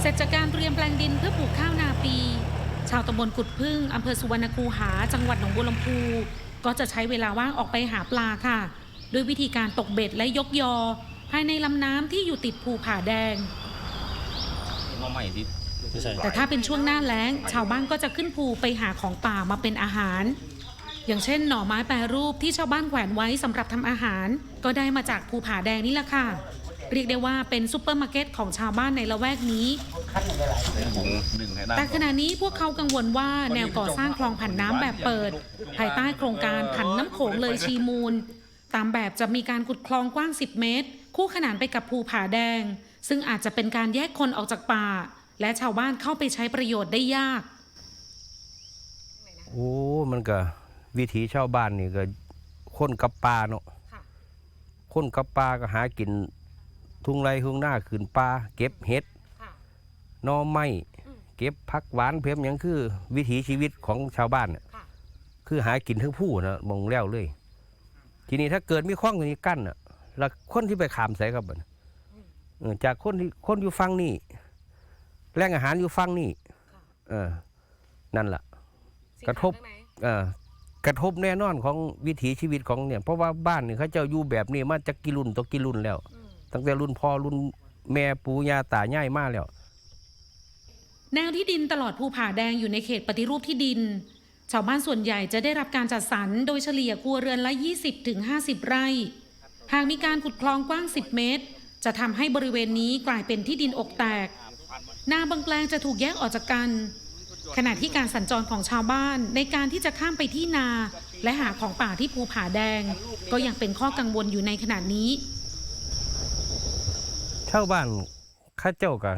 เสร็จจากการเตรียมแปลงดินเพื่อปลูกข้าวนาปี ชาวตำบลกุดพึ่งอำเภอสุวรรณคูหา จังหวัดหนองบัวลำพูก็จะใช้เวลาว่างออกไปหาปลาค่ะ ด้วยวิธีการตกเบ็ดและยกยอ ภายในลำน้ำที่อยู่ติดภูผาแดงน้องใหม่ที่ไม่ใช่แต่ถ้าเป็นช่วงหน้าแล้ง ชาวบ้านก็จะขึ้นภูไปหาของป่ามาเป็นอาหาร อย่างเช่น หน่อไม้แปรรูปที่ชาวบ้านแขวนไว้สำหรับทำอาหาร ก็ได้มาจากภูผาแดงนี่แหละค่ะ เรียกได้ว่าเป็นซุปเปอร์มาร์เก็ตของชาวบ้านในละแวกนี้ผงหนึ่งให้น้ำแต่ขณะนี้พวกเขากังวลว่าแนวก่อสร้างคลองผันน้ำแบบเปิด ภายใต้โครงการผันน้ำโขงเลยชีมูล ตามแบบจะมีการขุดคลองกว้าง 10 เมตร คู่ขนานไปกับภูผาแดง ซึ่งอาจจะเป็นการแยกคนออกจากป่า และชาวบ้านเข้าไปใช้ประโยชน์ได้ยากโอ้มันก็วิถีชาวบ้านนี่ก็คนกับปลาเนาะค่ะคนกับปลาก็หากิน ทุ่งไรทุ่งหน้าขึ้นปลาเก็บเห็ดหนอไม้อืม เก็บผักหวานเพ็มหยังคือ วิถีชีวิตของชาวบ้านน่ะค่ะ คือหากินทั้งผู้นะมองแล้วเลย ทีนี้ถ้าเกิดมีข้องตัวนี้กั้นอะ แล้วคนที่ไปขามใส่ครับบัดน่ะเออจากคนที่คนอยู่ฟังนี่แรงอาหารอยู่ฟังนี่เออ นั่นแหละกระทบเอ่อกระทบแน่นอนของวิถีชีวิตของเนี่ย เพราะว่าบ้านเนี่ยเขาเจ้าอยู่แบบนี้มาจากกี่รุ่นต่อกี่รุ่นแล้ว ตั้งแต่รุ่นพ่อรุ่นแม่ปู่ย่าตายายมาแล้ว แนวที่ดินตลอดภูผาแดงอยู่ในเขตปฏิรูปที่ดิน ชาวบ้านส่วนใหญ่จะได้รับการจัดสรรโดยเฉลี่ยครัวเรือนละ 20-50 ไร่ หากมีการขุดคลองกว้าง 10 เมตร จะทำให้บริเวณนี้กลายเป็นที่ดินอกแตก นาบางแปลงจะถูกแยกออกจากกัน ขณะที่การสัญจรของชาวบ้านในการที่จะข้ามไปที่นา และหาของป่าที่ภูผาแดง ก็ยังเป็นข้อกังวลอยู่ในขณะนี้ ชาวบ้านเข้าเจ้าก็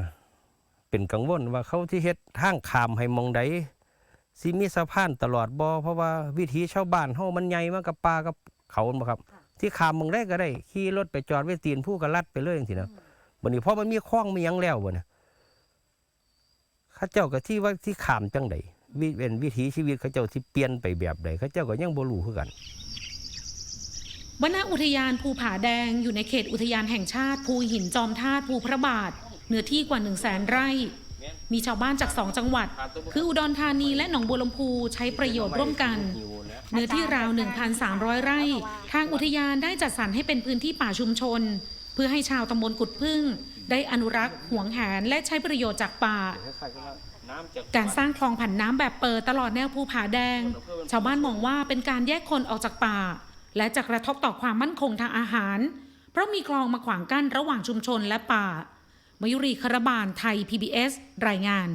เป็นกังวลว่าเขาที่เฮ็ดทางขามให้มองใดสิมีสะพานตลอดบ่เพราะว่าวิถีชาวบ้านเฮามันใหญ่มากับป่ากับเขาบ่ครับ ที่ขามมองได้ก็ได้ขี่รถไปจอดไว้ตีนผู้ก็ลัดไปเลยจังซี่นะบัดนี้พอมันมีคลองมีหยังแล้วบ่เนี่ยเข้าเจ้าก็ที่ว่าที่ขามจังไดวิเป็นวิถีชีวิตเขาเจ้าที่เปลี่ยนไปแบบใดเขาเจ้าก็ยังบ่รู้คือกัน วณอุทยานภูผาแดงอยู่ในเขตอุทยานแห่งชาติ ภูหินจอมธาตุภูพระบาท เนื้อที่กว่า1 0 0 0 0แสนไร่ มีชาวบ้านจาก2จังหวัด คืออุดรธานีและหนองบัวลำพูใช้ประโยชน์ร่วมกัน เนื้อที่ราว 1,300 ไร่ ทางอุทยานได้จัดสรรให้เป็นพื้นที่ป่าชุมชน เพื่อให้ชาวตำบลกุดพึ่ง ได้อนุรักษ์หวงแหนและใช้ประโยชน์จากป่าการสร้างคลองผันน้ำแบบเปิดตลอดแนวภูผาแดง ชาวบ้านมองว่าเป็นการแยกคนออกจากป่า และจะกระทบต่อความมั่นคงทางอาหาร เพราะมีคลองมาขวางกั้นระหว่างชุมชนและป่ามยุรีคารบาลไทย PBS รายงาน